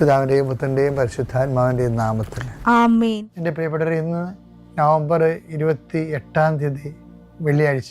പിതാവിന്റെയും പുത്രന്റെയും പരിശുദ്ധാത്മാവിന്റെയും നാമത്തിൽ. എന്റെ പ്രിയപ്പെട്ടവർ ഇന്ന് നവംബർ ഇരുപത്തി എട്ടാം തീയതി വെള്ളിയാഴ്ച.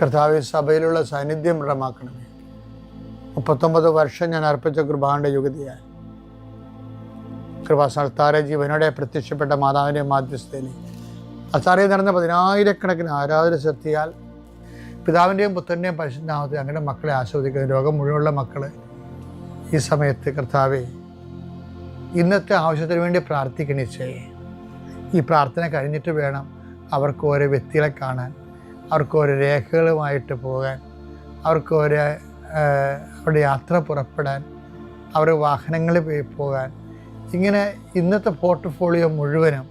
കർത്താവെ സഭയിലുള്ള സാന്നിധ്യം ദൃഢമാക്കണമേ. മുപ്പത്തൊമ്പത് വർഷം ഞാൻ അർപ്പിച്ച കൃപാന്റെ യുഗതിയായി കൃപാസ്ഥാന ജീവനോടെ പ്രത്യക്ഷപ്പെട്ട മാതാവിന്റെ മാധ്യസ്ഥയിൽ അത്താറയിൽ നടന്ന പതിനായിരക്കണക്കിന് ആരാധന ശക്തിയാൽ പിതാവിന്റെയും പുത്രന്റെയും പരിശുദ്ധാമത്തെ അങ്ങനെ മക്കളെ ആസ്വദിക്കുന്ന ലോകം മുഴുവനുള്ള മക്കൾ ഈ സമയത്ത് കർത്താവെ ഇന്നത്തെ ആവശ്യത്തിന് വേണ്ടി പ്രാർത്ഥിക്കണിച്ചേ ഈ പ്രാർത്ഥന കഴിഞ്ഞിട്ട് വേണം അവർക്ക് ഓരോ വ്യക്തികളെ കാണാൻ. അവർക്ക് ഓരോ രേഖകളുമായിട്ട് പോകാൻ അവർക്ക് ഓരോ അവരുടെ യാത്ര പുറപ്പെടാൻ അവരുടെ വാഹനങ്ങളിൽ പോയി പോകാൻ. ഇങ്ങനെ ഇന്നത്തെ പോർട്ട്ഫോളിയോ മുഴുവനും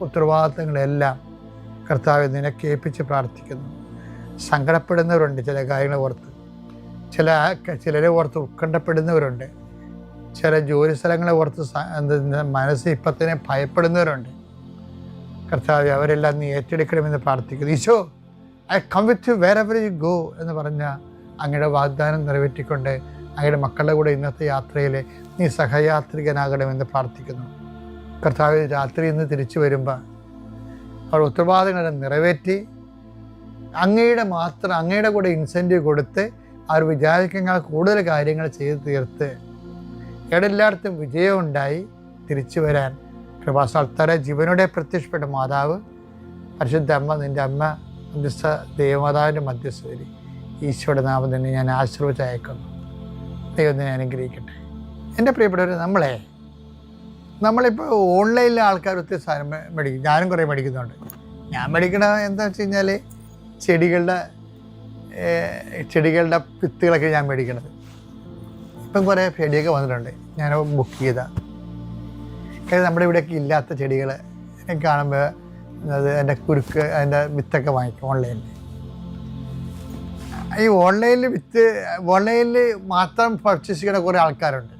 ഉത്തരവാദിത്തങ്ങളെല്ലാം കർത്താവ് നിനക്ക് ഏൽപ്പിച്ച് പ്രാർത്ഥിക്കുന്നു. സങ്കടപ്പെടുന്നവരുണ്ട് ചില കാര്യങ്ങൾ ഓർത്ത്. ചില ചിലരെ ഓർത്ത് ഉത്കണ്ഠപ്പെടുന്നവരുണ്ട്. ചില ജോലി സ്ഥലങ്ങളെ ഓർത്ത് മനസ്സ് ഇപ്പത്തിനെ ഭയപ്പെടുന്നവരുണ്ട്. കർത്താവ് അവരെല്ലാം നീ ഏറ്റെടുക്കണമെന്ന് പ്രാർത്ഥിക്കുന്നു. Eesho I come with you wherever you go എന്ന് പറഞ്ഞ അങ്ങയുടെ വാഗ്ദാനം നിറവേറ്റിക്കൊണ്ട് അങ്ങയുടെ മക്കളുടെ കൂടെ ഇന്നത്തെ യാത്രയിൽ നീ സഹയാത്രികനാകണമെന്ന് പ്രാർത്ഥിക്കുന്നു. കർത്താവ് രാത്രി ഇന്ന് തിരിച്ചു വരുമ്പോൾ അവർ ഉത്തരവാദിത്തങ്ങളെ നിറവേറ്റി അങ്ങയുടെ മാത്രം അങ്ങയുടെ കൂടെ ഇൻസെന്റീവ് കൊടുത്ത് അവർ വിചാരിക്കുന്ന കൂടുതൽ കാര്യങ്ങൾ ചെയ്ത് തീർത്ത് എടെല്ലായിടത്തും വിജയമുണ്ടായി തിരിച്ചു വരാൻ. കൃപാസ്ഥാനത്താരെ ജീവനോടെ പ്രത്യക്ഷപ്പെട്ട മാതാവ് പരിശുദ്ധ അമ്മ നിന്റെ അമ്മ മധ്യസ്ഥ ദേവമാതാവിന്റെ മധ്യസ്ഥതയിൽ ഈശോയുടെ നാമം തന്നെ ഞാൻ ആശ്രയിച്ച് അയക്കുന്നു. ദൈവം തന്നെ അനുഗ്രഹിക്കട്ടെ. എന്റെ പ്രിയപ്പെട്ടവർ നമ്മളെ നമ്മളിപ്പോൾ ഓൺലൈനിലെ ആൾക്കാർ ഒത്തിരി സാധനം മേടിക്കും. ഞാനും കുറേ മേടിക്കുന്നുണ്ട്. ഞാൻ മേടിക്കണ എന്താ വെച്ച് കഴിഞ്ഞാൽ ചെടികളുടെ ചെടികളുടെ വിത്തുകളൊക്കെ ഞാൻ മേടിക്കണത്. ഇപ്പം കുറേ ചെടിയൊക്കെ വന്നിട്ടുണ്ട്. ഞാൻ ബുക്ക് ചെയ്ത. കാര്യം നമ്മുടെ ഇവിടെയൊക്കെ ഇല്ലാത്ത ചെടികൾ കാണുമ്പോൾ അത് എന്റെ കുരുക്ക് അതിന്റെ വിത്തൊക്കെ വാങ്ങിക്കും ഓൺലൈനിൽ. ഈ ഓൺലൈനിൽ വിത്ത് ഓൺലൈനിൽ മാത്രം പർച്ചേസ് ചെയ്യുന്ന കുറേ ആൾക്കാരുണ്ട്.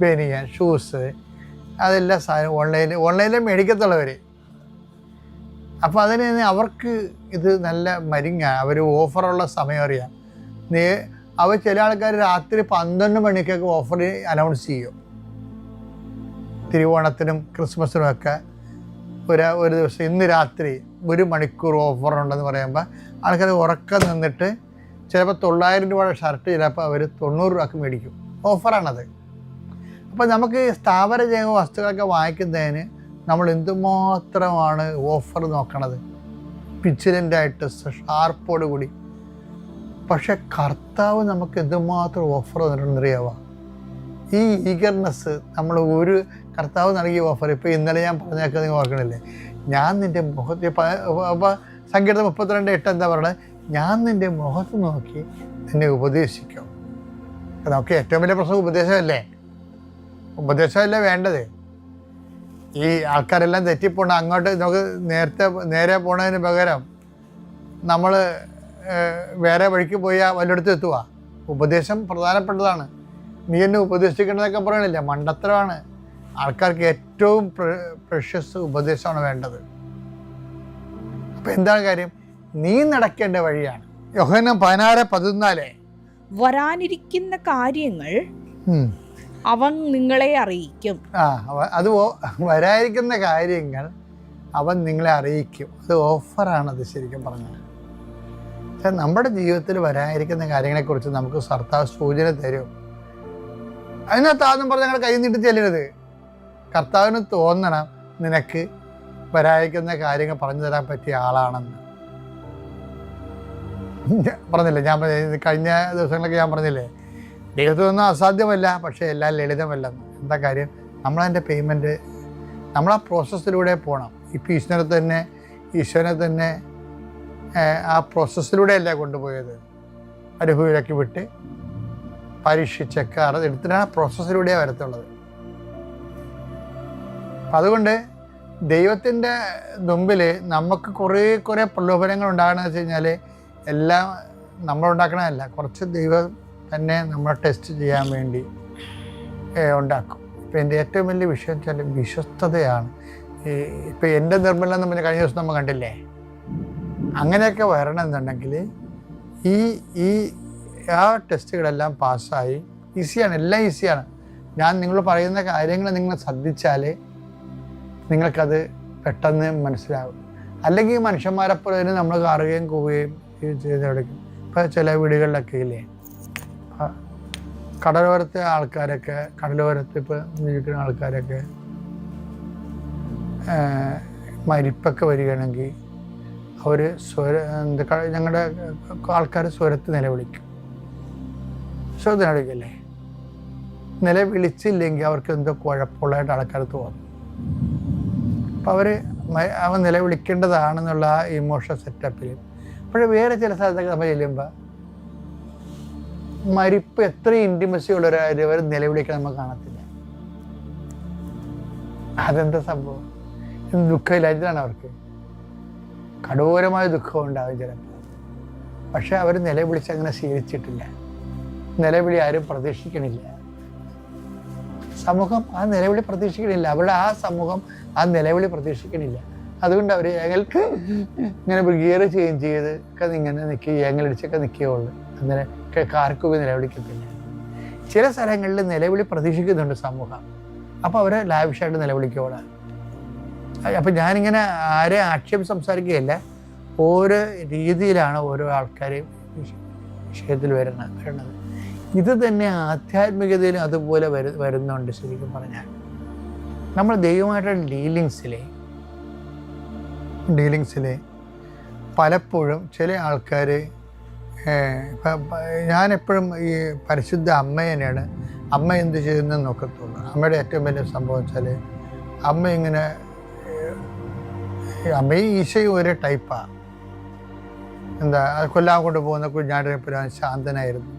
ബനിയൻ ഷൂസ് അതെല്ലാം സാധനം ഓൺലൈനിൽ ഓൺലൈനിൽ മേടിക്കത്തുള്ളവർ അപ്പോൾ അതിന് അവർക്ക് ഇത് നല്ല മരിങ്ങാണ്. അവർ ഓഫറുള്ള സമയം അറിയാം. നീ അവർ ചില ആൾക്കാർ രാത്രി പന്ത്രണ്ട് മണിക്കൊക്കെ ഓഫർ അനൗൺസ് ചെയ്യും. തിരുവോണത്തിനും ക്രിസ്മസിനും ഒക്കെ ഒരു ഒരു ദിവസം ഇന്ന് രാത്രി ഒരു മണിക്കൂർ ഓഫർ ഉണ്ടെന്ന് പറയുമ്പോൾ ആൾക്കാർ ഉറക്കം നിന്നിട്ട് ചിലപ്പോൾ തൊള്ളായിരം രൂപയുടെ ഷർട്ട് ചിലപ്പോൾ അവർ തൊണ്ണൂറ് രൂപക്ക് മേടിക്കും. ഓഫറാണത് അപ്പോൾ നമുക്ക് സ്ഥാപന ജൈവ വസ്തുക്കളൊക്കെ വാങ്ങിക്കുന്നതിന് നമ്മൾ എന്തുമാത്രമാണ് ഓഫർ നോക്കണത്? പിച്ചിലന്റായിട്ട് ഷാർപ്പോട് കൂടി. പക്ഷെ കർത്താവ് നമുക്ക് എന്തുമാത്രം ഓഫർ തന്നിട്ടുണ്ടെന്നറിയാവോ ഈ ഈഗർനെസ് നമ്മൾ ഒരു കർത്താവ് നൽകിയ ഓഫർ ഇപ്പോൾ ഇന്നലെ ഞാൻ പറഞ്ഞൊക്കെ നിങ്ങൾ ഓർക്കണില്ലേ? ഞാൻ നിന്റെ മുഖത്ത് അപ്പോൾ സംഗീതം മുപ്പത്തിരണ്ട് എട്ട് എന്താ പറയുന്നത് ഞാൻ നിന്റെ മുഖത്ത് നോക്കി നിന്നെ ഉപദേശിക്കും. നമുക്ക് ഏറ്റവും വലിയ പ്രശ്നം ഉപദേശമല്ലേ? ഉപദേശമല്ലേ വേണ്ടത്? ഈ ആൾക്കാരെല്ലാം തെറ്റിപ്പോണ അങ്ങോട്ട് നമുക്ക് നേരത്തെ നേരെ പോണതിന് പകരം നമ്മൾ വേറെ വഴിക്ക് പോയാൽ വല്ലയിടത്തും എത്തുക ഉപദേശം പ്രധാനപ്പെട്ടതാണ്. നീ എന്നെ ഉപദേശിക്കണമെന്നൊക്കെ പറയണില്ല? മണ്ടത്തരമാണ്. ആൾക്കാർക്ക് ഏറ്റവും പ്രഷ്യസ് ഉപദേശമാണ് വേണ്ടത്. അപ്പം എന്താണ് കാര്യം? നീ നടക്കേണ്ട വഴിയാണ്. യോഹനം പതിനാറ് പതിനാല്. വരാനിരിക്കുന്ന കാര്യങ്ങൾ അവൻ നിങ്ങളെ അറിയിക്കും. ആ അത് വരാതിരിക്കുന്ന കാര്യങ്ങൾ അവൻ നിങ്ങളെ അറിയിക്കും. അത് ഓഫറാണ് അത് ശരിക്കും പറഞ്ഞത് നമ്മുടെ ജീവിതത്തിൽ വരാനിരിക്കുന്ന കാര്യങ്ങളെക്കുറിച്ച് നമുക്ക് സർത്താവ് സൂചന തരും. അതിനകത്ത് ആദ്യം പറഞ്ഞ ഞങ്ങൾ കൈ നീട്ടി ചെല്ലരുത്. കർത്താവിന് തോന്നണം നിനക്ക് പരായിക്കുന്ന കാര്യങ്ങൾ പറഞ്ഞു തരാൻ പറ്റിയ ആളാണെന്ന്. പറഞ്ഞില്ലേ ഞാൻ കഴിഞ്ഞ ദിവസങ്ങളൊക്കെ ഞാൻ പറഞ്ഞില്ലേ ദൈവത്തിനൊന്നും അസാധ്യമല്ല പക്ഷേ എല്ലാം ലളിതമല്ലെന്ന്. എന്താ കാര്യം? നമ്മളതിന്റെ പേയ്മെന്റ് നമ്മൾ ആ പ്രോസസ്സിലൂടെ പോകണം ഇപ്പം ഈശ്വരനെ തന്നെ ഈശ്വരനെ തന്നെ ആ പ്രോസസ്സിലൂടെയല്ല കൊണ്ടുപോയത്? അനുഭവിലൊക്കെ വിട്ട് പരീക്ഷിച്ചൊക്കെ അത് എടുത്തിട്ടാണ് ആ പ്രോസസ്സിലൂടെയാണ് വരത്തുള്ളത്. അതുകൊണ്ട് ദൈവത്തിന്റെ മുമ്പിൽ നമുക്ക് കുറേ കുറേ പ്രലോഭനങ്ങൾ ഉണ്ടാകണമെന്ന് വെച്ച് കഴിഞ്ഞാൽ എല്ലാം നമ്മളുണ്ടാക്കണമല്ല കുറച്ച് ദൈവം തന്നെ നമ്മളെ ടെസ്റ്റ് ചെയ്യാൻ വേണ്ടി ഉണ്ടാക്കും. ഇപ്പം എന്റെ ഏറ്റവും വലിയ വിഷയം വെച്ചാൽ വിശ്വസ്തതയാണ്. ഈ ഇപ്പം എന്റെ നിർമ്മലം എന്ന് പറഞ്ഞാൽ കഴിഞ്ഞ ദിവസം നമ്മൾ കണ്ടില്ലേ? അങ്ങനെയൊക്കെ വരണമെന്നുണ്ടെങ്കിൽ ഈ ഈ ആ ടെസ്റ്റുകളെല്ലാം പാസ്സായി. ഈസിയാണ് എല്ലാം ഈസിയാണ്. ഞാൻ നിങ്ങൾ പറയുന്ന കാര്യങ്ങൾ നിങ്ങൾ ശ്രദ്ധിച്ചാൽ നിങ്ങൾക്കത് പെട്ടെന്ന് മനസ്സിലാവും. അല്ലെങ്കിൽ മനുഷ്യന്മാരെ തന്നെ നമ്മൾ കാറുകയും കൂവുകയും ചെയ്ത് തുടങ്ങും ഇപ്പം ചില വീടുകളിലൊക്കെ ഇല്ലേ? കടലോരത്തെ ആൾക്കാരൊക്കെ കടലോരത്ത് ഇപ്പോൾ ജീവിക്കുന്ന ആൾക്കാരൊക്കെ മരിപ്പൊക്കെ വരികയാണെങ്കിൽ അവർ സ്വര എന്താ ഞങ്ങളുടെ ആൾക്കാർ സ്വരത്ത് നിലവിളിക്കും. സ്വരത്ത് ഇന്നലെ നിലവിളിച്ചില്ലെങ്കിൽ അവർക്ക് എന്തോ കുഴപ്പമുള്ളതായിട്ട് ആൾക്കാർ തോന്നും. അപ്പം അവർ അവൻ നിലവിളിക്കേണ്ടതാണെന്നുള്ള ആ ഇമോഷണൽ സെറ്റപ്പിൽ പക്ഷേ വേറെ ചില സ്ഥലത്തൊക്കെ നമ്മൾ ചെല്ലുമ്പോൾ മരിപ്പ് എത്ര ഇന്റിമസി ഉള്ളവരാരും അവർ നിലവിളിക്കാൻ നമ്മൾ കാണത്തില്ല. അതെന്താ സംഭവം? ദുഃഖമില്ലാത്തതാണ് അവർക്ക്? കഠോരമായ ദുഃഖം ഉണ്ടാവും ചിലപ്പോൾ. പക്ഷെ അവർ നിലവിളിച്ച് അങ്ങനെ ശീലിച്ചിട്ടില്ല നിലവിളി ആരും പ്രതീക്ഷിക്കണില്ല. സമൂഹം ആ നിലവിളി പ്രതീക്ഷിക്കണില്ല. അവരുടെ ആ സമൂഹം ആ നിലവിളി പ്രതീക്ഷിക്കണില്ല. അതുകൊണ്ട് അവർ ഞങ്ങൾക്ക് ഇങ്ങനെ ഗിയർ ചേഞ്ച് ചെയ്ത് ഒക്കെ ഇങ്ങനെ നിൽക്കുക ഞങ്ങളടിച്ചൊക്കെ നിൽക്കുകയുള്ളൂ. അങ്ങനെ കാർക്കുപി നിലവിളിക്കത്തില്ല ചില സ്ഥലങ്ങളിൽ നിലവിളി പ്രതീക്ഷിക്കുന്നുണ്ട് സമൂഹം. അപ്പോൾ അവർ ലാവിഷായിട്ട് നിലവിളിക്കോളാം അപ്പം ഞാനിങ്ങനെ ആരെ ആക്ഷേപം സംസാരിക്കുകയല്ല ഓരോ രീതിയിലാണ് ഓരോ ആൾക്കാരെയും വിഷയത്തിൽ വരുന്നത് വരുന്നത്. ഇത് തന്നെ ആധ്യാത്മികതയിലും അതുപോലെ വരു വരുന്നുണ്ട് ശരിക്കും പറഞ്ഞാൽ. നമ്മൾ ദൈവമായിട്ടുള്ള ഡീലിങ്സിലെ ഡീലിങ്സിലെ പലപ്പോഴും ചില ആൾക്കാർ ഞാനെപ്പോഴും ഈ പരിശുദ്ധ അമ്മ തന്നെയാണ്. അമ്മ എന്ത് ചെയ്യുന്നത് നോക്കത്തുള്ളൂ അമ്മയുടെ ഏറ്റവും വലിയ സംഭവം വെച്ചാൽ അമ്മ ഇങ്ങനെ അമ്മയും ഈശയും ഒരേ ടൈപ്പാണ് എന്താ കൊല്ലാൻ കൊണ്ടുപോകുന്ന കുഞ്ഞാടിനെ പുരാൻ ശാന്തനായിരുന്നു.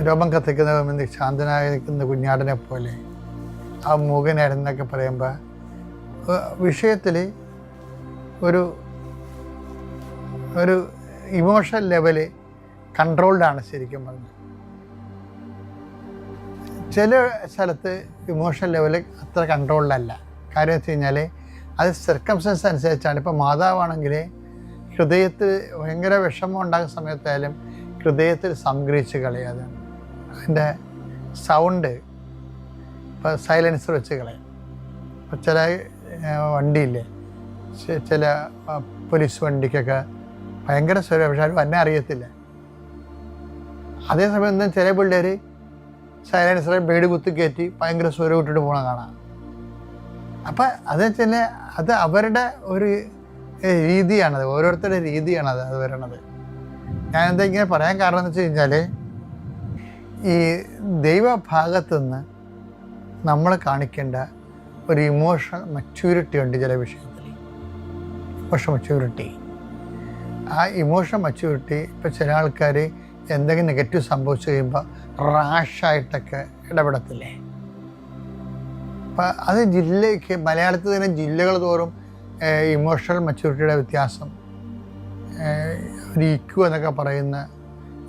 രോമം കത്തിക്കുന്ന ശാന്തനായി നിൽക്കുന്ന കുഞ്ഞാടിനെ പോലെ ആ മൂകനായിരുന്നൊക്കെ പറയുമ്പോൾ വിഷയത്തിൽ ഒരു ഒരു ഇമോഷണൽ ലെവൽ കൺട്രോൾഡാണ് ശരിക്കും പറഞ്ഞത് ചില സ്ഥലത്ത് ഇമോഷണൽ ലെവൽ അത്ര കൺട്രോൾഡല്ല കാര്യം വെച്ച് കഴിഞ്ഞാൽ അത് സർക്കംസ്റ്റൻസ് അനുസരിച്ചാണ്. ഇപ്പോൾ മാതാവാണെങ്കിൽ ഹൃദയത്തിൽ ഭയങ്കര വിഷമം ഉണ്ടാകുന്ന സമയത്തായാലും ഹൃദയത്തിൽ സംഗ്രഹിച്ച് കളയാതെ. അതിന്റെ സൗണ്ട് ഇപ്പോൾ സൈലൻസർ വെച്ച് കളയും. ചില വണ്ടിയില്ലേ ചില പോലീസ് വണ്ടിക്കൊക്കെ ഭയങ്കര സ്വരം പക്ഷെ അവർ എന്നെ അറിയത്തില്ല. അതേസമയം ഒന്നും ചില പിള്ളേർ സൈലൻസറെ ബേഡ് കുത്തി കയറ്റി ഭയങ്കര സ്വരം ഇട്ടിട്ട് പോകണം കാണാം. അപ്പം അത് വെച്ചാൽ അത് അവരുടെ ഒരു രീതിയാണത്. ഓരോരുത്തരുടെ രീതിയാണത് അത് വരണത്. ഞാൻ എന്താ ഇങ്ങനെ പറയാൻ കാരണം എന്ന് വെച്ച് കഴിഞ്ഞാൽ ഈ ദൈവഭാഗത്തുനിന്ന് നമ്മൾ കാണിക്കേണ്ട ഒരു ഇമോഷണൽ മച്യൂരിറ്റി ഉണ്ട് ചില വിഷയത്തിൽ ഇമോഷണൽ മച്യൂരിറ്റി ആ ഇമോഷണൽ മച്യൂരിറ്റി ഇപ്പോൾ ചില ആൾക്കാർ എന്തെങ്കിലും നെഗറ്റീവ് സംഭവിച്ചു കഴിയുമ്പോൾ റാഷായിട്ടൊക്കെ ഇടപെടത്തില്ലേ? അപ്പം അത് ജില്ലയ്ക്ക് മലയാളത്തിൽ തന്നെ ജില്ലകൾ തോറും ഇമോഷണൽ മച്യൂരിറ്റിയുടെ വ്യത്യാസം ഒരു ഇക്യു എന്നൊക്കെ പറയുന്ന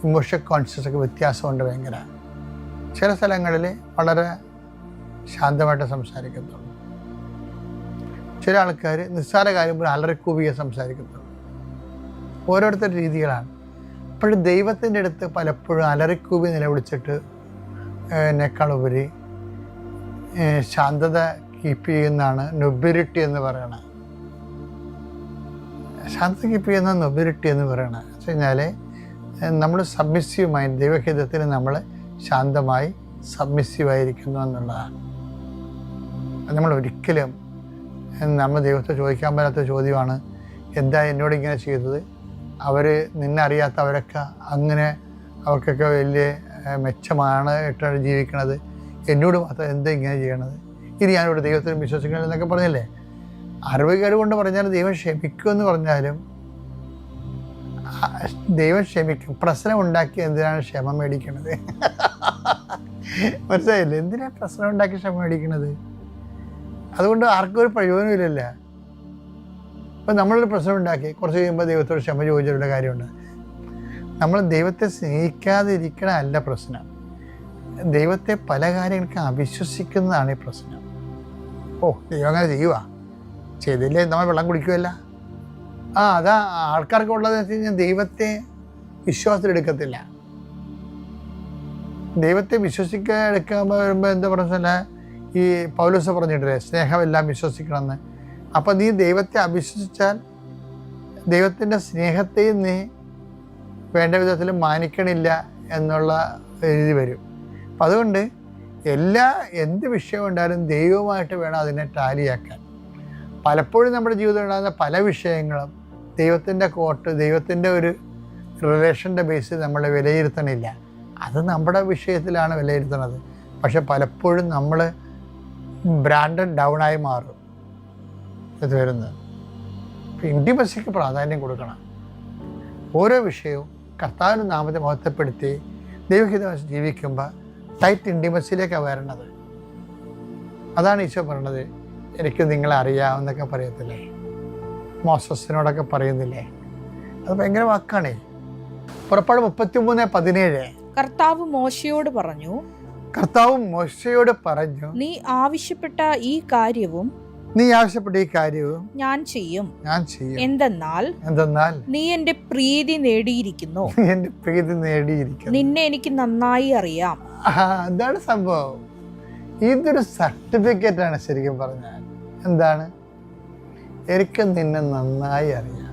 ഇമോഷണൽ കോൺഷ്യസ് ഒക്കെ വ്യത്യാസമുണ്ട് ഭയങ്കര. ചില സ്ഥലങ്ങളിൽ വളരെ ശാന്തമായിട്ട് സംസാരിക്കത്തുള്ളൂ. ചില ആൾക്കാർ നിസ്സാര കാര്യം പോലും അലറിക്കൂവിയെ സംസാരിക്കത്തുള്ളൂ. ഓരോരുത്തരുടെ രീതികളാണ്. അപ്പോഴും ദൈവത്തിന്റെ അടുത്ത് പലപ്പോഴും അലറിക്കൂവി നിലവിളിച്ചിട്ട് എന്നെക്കാളുപരി ശാന്തത കീപ്പ് ചെയ്യുന്നതാണ് നൊബിരിറ്റി എന്ന് പറയണത്. ശാന്തത കീപ്പ് ചെയ്യുന്ന നൊബിരിറ്റി എന്ന് പറയണത്. വെച്ച് കഴിഞ്ഞാൽ നമ്മൾ സബ്മിസീവ് ദൈവഹിതത്തിന് നമ്മൾ ശാന്തമായി സബ്മിസീവ് ആയിരിക്കുന്നു എന്നുള്ളതാണ്. നമ്മൾ ഒരിക്കലും നമ്മൾ ദൈവത്തെ ചോദിക്കാൻ പറ്റാത്ത ചോദ്യമാണ് എന്താ എന്നോട് ഇങ്ങനെ ചെയ്തത്? അവർ നിന്നെ അറിയാത്തവരൊക്കെ അങ്ങനെ അവർക്കൊക്കെ വലിയ മെച്ചമാണ് ഇട്ടാണ് ജീവിക്കണത്. എന്നോട് മാത്രം എന്താ ഇങ്ങനെ ചെയ്യണത്? ഇനി ഞാനിവിടെ ദൈവത്തിന് വിശ്വസിക്കണം എന്നൊക്കെ പറഞ്ഞല്ലേ? അറിവുകേട് കൊണ്ട് പറഞ്ഞാലും ദൈവം ക്ഷമിക്കുമെന്ന് പറഞ്ഞാലും ദൈവം ക്ഷമിക്കും. പ്രശ്നം ഉണ്ടാക്കി എന്തിനാണ് ക്ഷമ മേടിക്കണത്? മനസ്സിലായില്ലേ? എന്തിനാണ് പ്രശ്നം ഉണ്ടാക്കി ക്ഷമ മേടിക്കണത്? അതുകൊണ്ട് ആർക്കും ഒരു പ്രയോജനമില്ലല്ല ഇപ്പം നമ്മളൊരു പ്രശ്നം ഉണ്ടാക്കി കുറച്ച് കഴിയുമ്പോൾ ദൈവത്തോട് ക്ഷമ ചോദിച്ചിട്ടുള്ള കാര്യമുണ്ട്. നമ്മൾ ദൈവത്തെ സ്നേഹിക്കാതെ അല്ല പ്രശ്നം. ദൈവത്തെ പല കാര്യങ്ങൾക്കും അവിശ്വസിക്കുന്നതാണ് ഈ പ്രശ്നം. ഓ ദൈവം അങ്ങനെ ചെയ്യുക ചെയ്തില്ലേ? നമ്മൾ വെള്ളം കുടിക്കുമല്ല ആ അതാ ആൾക്കാർക്ക് ഉള്ളത് വെച്ച് കഴിഞ്ഞാൽ ദൈവത്തെ വിശ്വാസത്തിലെടുക്കത്തില്ല. ദൈവത്തെ വിശ്വസിക്കാൻ എടുക്കുമ്പോൾ വരുമ്പോൾ എന്താ പറഞ്ഞാൽ ഈ പൗലോസ് പറഞ്ഞിട്ടില്ലേ സ്നേഹമെല്ലാം വിശ്വസിക്കണമെന്ന്. അപ്പം നീ ദൈവത്തെ അവിശ്വസിച്ചാൽ ദൈവത്തിന്റെ സ്നേഹത്തെയും നീ വേണ്ട വിധത്തിൽ മാനിക്കണില്ല എന്നുള്ള രീതി വരും. അപ്പം അതുകൊണ്ട് എല്ലാ എന്ത് വിഷയം ഉണ്ടായാലും ദൈവമായിട്ട് വേണം അതിനെ ടാലിയാക്കാൻ. പലപ്പോഴും നമ്മുടെ ജീവിതത്തിൽ ഉണ്ടാകുന്ന പല വിഷയങ്ങളും ദൈവത്തിന്റെ കോട്ട് ദൈവത്തിന്റെ ഒരു റിലേഷന്റെ ബേസിൽ നമ്മളെ വിലയിരുത്തണില്ല. അത് നമ്മുടെ വിഷയത്തിലാണ് വിലയിരുത്തുന്നത് പക്ഷെ പലപ്പോഴും നമ്മൾ ബ്രാൻഡഡ് ഡൗണായി മാറും. ഇത് വരുന്നത്. ഇന്റിമസിക്ക് പ്രാധാന്യം കൊടുക്കണം. ഓരോ വിഷയവും കർത്താവിന്റെ നാമത്തെ മഹത്വപ്പെടുത്തി ദൈവഹിതം ജീവിക്കുമ്പോൾ ടൈറ്റ് ഇന്റിമസിയിലേക്കാണ് വരണത് അതാണ് ഈശോ പറയണത് എനിക്ക് നിങ്ങളെ അറിയാമെന്നൊക്കെ പറയത്തില്ലേ? മോസസിനോടൊക്കെ പറയുന്നില്ലേ? അത് ഭയങ്കര വാക്കാണേ. പുറപ്പാട് മുപ്പത്തി മൂന്ന് പതിനേഴ്. കർത്താവ് മോശയോട് പറഞ്ഞു കർത്താവ് മോശയോട് പറഞ്ഞു നീ ആവശ്യപ്പെട്ട ഈ കാര്യവും നീ ആവശ്യപ്പെട്ട ഈ കാര്യവും ഞാൻ ചെയ്യും. ഞാൻ ചെയ്യും. എന്തെന്നാൽ എന്തെന്നാൽ നീ എന്റെ പ്രീതി നേടിയിരിക്കുന്നു. എന്റെ പ്രീതി നേടിയിരിക്കുന്നു. നിന്നെ എനിക്ക് നന്നായി അറിയാം. എന്താണ് അതാണ് സംഭവം? ഇതൊരു സർട്ടിഫിക്കറ്റ് ആണ് ശരിക്കും പറഞ്ഞാൽ. എന്താണ്? എനിക്ക് നിന്നെ നന്നായി അറിയാം.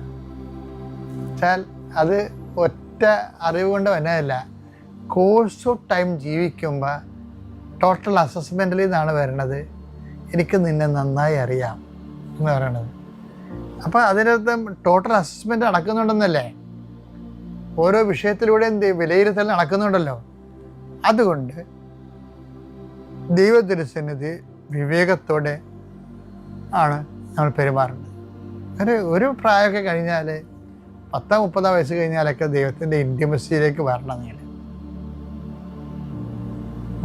വെച്ചാൽ അത് ഒറ്റ അറിവ് കൊണ്ട് വന്നതല്ല. കോഴ്സ് ഓഫ് ടൈം ജീവിക്കുമ്പോൾ ടോട്ടൽ അസസ്മെന്റിൽ നിന്നാണ് വരണത്. എനിക്ക് നിന്നെ നന്നായി അറിയാം എന്ന് പറയണത്. അപ്പോൾ അതിനർത്ഥം ടോട്ടൽ അസസ്മെന്റ് നടക്കുന്നുണ്ടെന്നല്ലേ? ഓരോ വിഷയത്തിലൂടെ എന്ത് വിലയിരുത്തൽ നടക്കുന്നുണ്ടല്ലോ? അതുകൊണ്ട് ദൈവത്തിരുസന്നിധി വിവേകത്തോടെ ആണ് നമ്മൾ പെരുമാറുന്നത്. ഒരു ഒരു പ്രായമൊക്കെ കഴിഞ്ഞാൽ പത്താം മുപ്പതാം വയസ്സ് കഴിഞ്ഞാലൊക്കെ ദൈവത്തിന്റെ ഇന്റിമസിയിലേക്ക് വരണം നിങ്ങൾ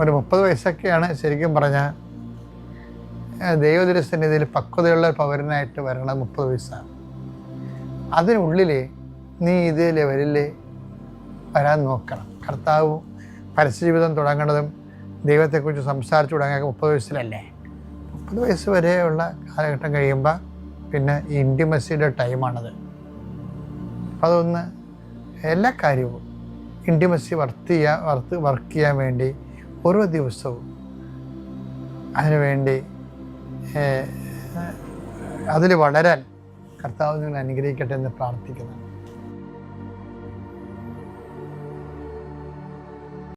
ഒരു മുപ്പത് വയസ്സൊക്കെയാണ് ശരിക്കും പറഞ്ഞാൽ ദൈവദുരസന്നിധിയിൽ പക്വതയുള്ള പൗരനായിട്ട് വരണം മുപ്പത് വയസ്സാണ്. അതിനുള്ളിൽ നീ ഇത് ലെവലിൽ വരാൻ നോക്കണം. കർത്താവ് പരസ്യജീവിതം തുടങ്ങേണ്ടതും ദൈവത്തെക്കുറിച്ച് സംസാരിച്ചു തുടങ്ങിയൊക്കെ മുപ്പത് വയസ്സിലല്ലേ? മുപ്പത് വയസ്സ് വരെയുള്ള കാലഘട്ടം കഴിയുമ്പോൾ പിന്നെ ഇന്റിമസിയുടെ ടൈമാണത് അപ്പം അതൊന്ന് എല്ലാ കാര്യവും ഇന്റിമസി വർക്ക് ചെയ്യാൻ വർക്ക് വർക്ക് ചെയ്യാൻ വേണ്ടി ഓരോ ദിവസവും അതിനുവേണ്ടി അതിൽ വളരാൻ കർത്താവ് നിങ്ങൾ അനുഗ്രഹിക്കട്ടെ എന്ന് പ്രാർത്ഥിക്കുന്നു.